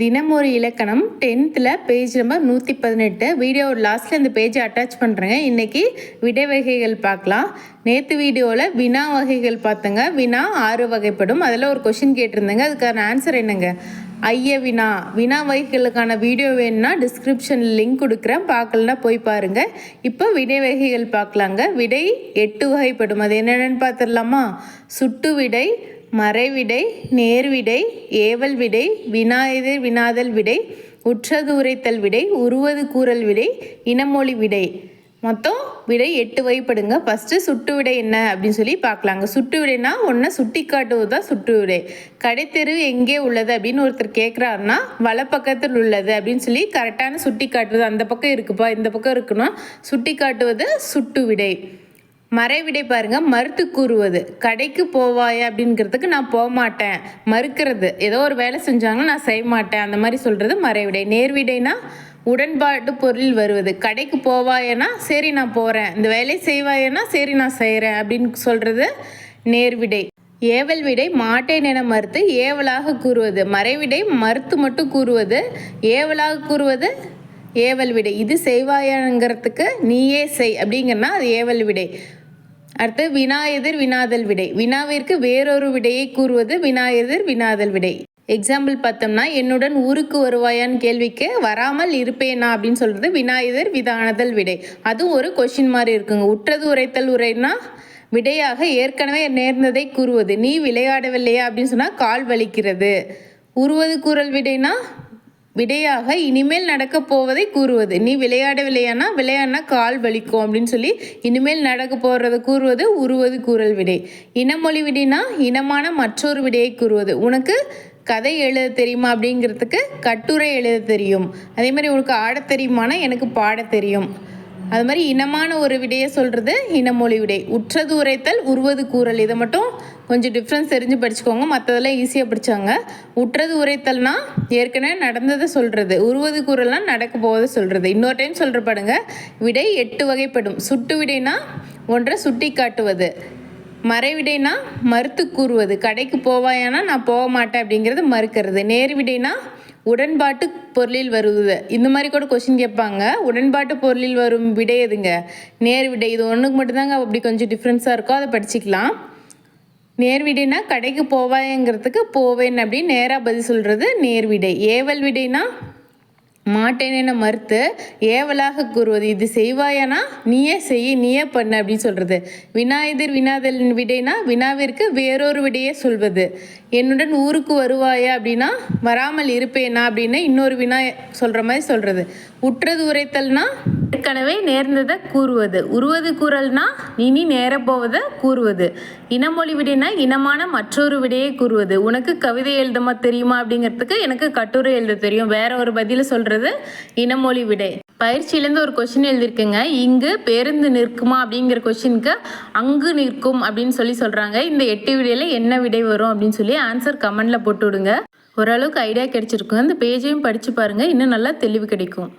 தினம் ஒரு இலக்கணம் டென்த்தில் பேஜ் நம்பர் நூற்றி பதினெட்டு வீடியோ லாஸ்ட்டில் இந்த பேஜை அட்டாச் பண்ணுறேங்க இன்றைக்கி விடை வகைகள் பார்க்கலாம். நேற்று வீடியோவில் வினா வகைகள் பார்த்தங்க. வினா ஆறு வகைப்படும். அதில் ஒரு கொஷின் கேட்டிருந்தேங்க. அதுக்கான ஆன்சர் என்னங்க? ஐய வினா. வினா வகைகளுக்கான வீடியோ வேணும்னா டிஸ்கிரிப்ஷனில் லிங்க் கொடுக்குறேன். பார்க்கலனா போய் பாருங்கள் இப்போ விடை வகைகள் பார்க்கலாங்க. விடை எட்டு வகைப்படும். அது என்னென்னு பார்த்துடலாமா? சுட்டு விடை மறைவிடை நேர்விடை ஏவல் விடை வினாயெதிர் வினாதல் விடை உற்றது உரைத்தல் விடை உருவது கூறல் விடை இனமொழி விடை. மொத்தம் விடை எட்டு வகைப்படுங்க. ஃபஸ்ட்டு சுட்டு விடை என்ன அப்படின்னு சொல்லி பார்க்கலாங்க. சுட்டு விடைனா ஒன்றை சுட்டி காட்டுவது தான் சுட்டு விடை. கடைத்தெரு எங்கே உள்ளது அப்படின்னு ஒருத்தர் கேட்குறாருன்னா வலப்பக்கத்தில் உள்ளது அப்படின்னு சொல்லி கரெக்டான சுட்டி காட்டுவது அந்த பக்கம் இருக்குப்பா இந்த பக்கம் இருக்குன்னா சுட்டி காட்டுவது சுட்டு விடை. மறைவிடை பாருங்க மறுத்து கூறுவது. கடைக்கு போவாயா அப்படிங்கிறதுக்கு நான் போக மாட்டேன் மறுக்கிறது. ஏதோ ஒரு வேலை செஞ்சாங்கன்னா நான் செய்ய மாட்டேன் அந்த மாதிரி சொல்கிறது மறைவிடை. நேர்விடைனா உடன்பாட்டு பொருளில் வருவது. கடைக்கு போவாயனா சரி நான் போகிறேன் இந்த வேலையை செய்வாயனா சரி நான் செய்கிறேன் அப்படின்னு சொல்கிறது நேர்விடை. ஏவல் விடை மாட்டேன் என மறுத்து ஏவலாக கூறுவது. மறைவிடை மறுத்து மட்டும் கூறுவது. ஏவலாக கூறுவது ஏவல் விடை. இது செய்வாயாங்கிறதுக்கு நீயே செய் அப்படிங்கன்னா அது ஏவல் விடை. அடுத்து வினா எதிர் வினாதல் விடை. வினாவிற்கு வேறொரு விடையை கூறுவது வினா எதிர் வினாதல் விடை. எக்ஸாம்பிள் பார்த்தோம்னா என்னுடன் ஊருக்கு வருவாயான்னு கேள்விக்கு வராமல் இருப்பேனா அப்படின்னு சொல்கிறது வினா எதிர் விதானதல் விடை. அதுவும் ஒரு கொஷின் மாதிரி இருக்குங்க. உற்றது உரைத்தல் உரைனா விடையாக ஏற்கனவே நேர்ந்ததை கூறுவது. நீ விளையாடவில்லையா அப்படின்னு சொன்னால் கால் வலிக்கிறது. உருவது கூறல் விடைனா விடையாக இனிமேல் நடக்கப் போவதை கூறுவது. நீ விளையாடவில்லையானா விளையாடினா கால் வலிக்கும் அப்படின்னு சொல்லி இனிமேல் நடக்க போகிறத கூறுவது உருவது கூறல் விடை. இனமொழி விடைனா இனமான மற்றொரு விடையை கூறுவது. உனக்கு கதை எழுத தெரியுமா அப்படிங்கிறதுக்கு கட்டுரை எழுத தெரியும். அதே மாதிரி உனக்கு ஆடத் தெரியுமானா எனக்கு பாடத் தெரியும். அது மாதிரி இனமான ஒரு விடையை சொல்கிறது இனமொழி விடை. உற்றது உரைத்தல் உருவது கூறல். இதை மட்டும் கொஞ்சம் டிஃப்ரென்ஸ் தெரிஞ்சு படிச்சுக்கோங்க. மற்றதெல்லாம் ஈஸியாக படித்தாங்க உற்றது உரைத்தல்னா ஏற்கனவே நடந்ததை சொல்கிறது உருவது கூறல்னால் நடக்க போவதை சொல்கிறது இன்னொரு டைம் சொல்கிற பாடுங்க விடை எட்டு வகைப்படும். சுட்டு விடைனா ஒன்றை சுட்டி காட்டுவது. மறைவிடைனா மறுத்து கூறுவது. கடைக்கு போவாயானா நான் போக மாட்டேன் அப்படிங்கிறது மறுக்கிறது. நேர்விடைனா உடன்பாட்டு பொருளில் வருவது. இந்த மாதிரி கூட கொஷின் கேட்பாங்க. உடன்பாட்டு பொருளில் வரும் விடை எதுங்க? நேர் விடை. இது ஒன்றுக்கு மட்டும்தாங்க அப்படி கொஞ்சம் டிஃப்ரென்ஸாக இருக்கும் அதை படிச்சுக்கலாம். நேர்விடைனா கடைக்கு போவாயங்கிறதுக்கு போவேன் அப்படின்னு நேராக பதில் சொல்கிறது நேர்விடை ஏவல் விடைனா மாட்டேன் என மறுத்து ஏவலாக கூறுவது. இது செய்வாயானா? நீயே செய் நீயே பண்ணு அப்படின்னு சொல்கிறது வினா எதிர் வினாதலின் விடைனா வினாவிற்கு வேறொரு விடையே சொல்வது. என்னுடன் ஊருக்கு வருவாயா அப்படின்னா வராமல் இருப்பேனா அப்படின்னு இன்னொரு வினா சொல்கிற மாதிரி சொல்கிறது உற்றது உரைத்தல்னா? ஏற்கனவே நேர்ந்ததை கூறுவது. உருவது கூறல்னா இனி நேரப்போவதை கூறுவது. இனமொழி விடைனா இனமான மற்றொரு விடையை கூறுவது. உனக்கு கவிதை எழுதமா தெரியுமா அப்படிங்கிறதுக்கு எனக்கு கட்டுரை எழுத தெரியும். வேற ஒரு பதில சொல்கிறது இனமொழி விடை. பயிற்சியிலேருந்து ஒரு கொஷின் எழுதியிருக்குங்க. இங்கு பேருந்து நிற்குமா அப்படிங்கிற கொஷினுக்கு அங்கு நிற்கும் அப்படின்னு சொல்லி சொல்கிறாங்க இந்த எட்டு விடையில் என்ன விடை வரும் அப்படின்னு சொல்லி ஆன்சர் கமெண்டில் போட்டு விடுங்க. ஓரளவுக்கு ஐடியா கிடைச்சிருக்கும் அந்த பேஜையும் படித்து பாருங்கள் இன்னும் நல்லா தெளிவு கிடைக்கும்.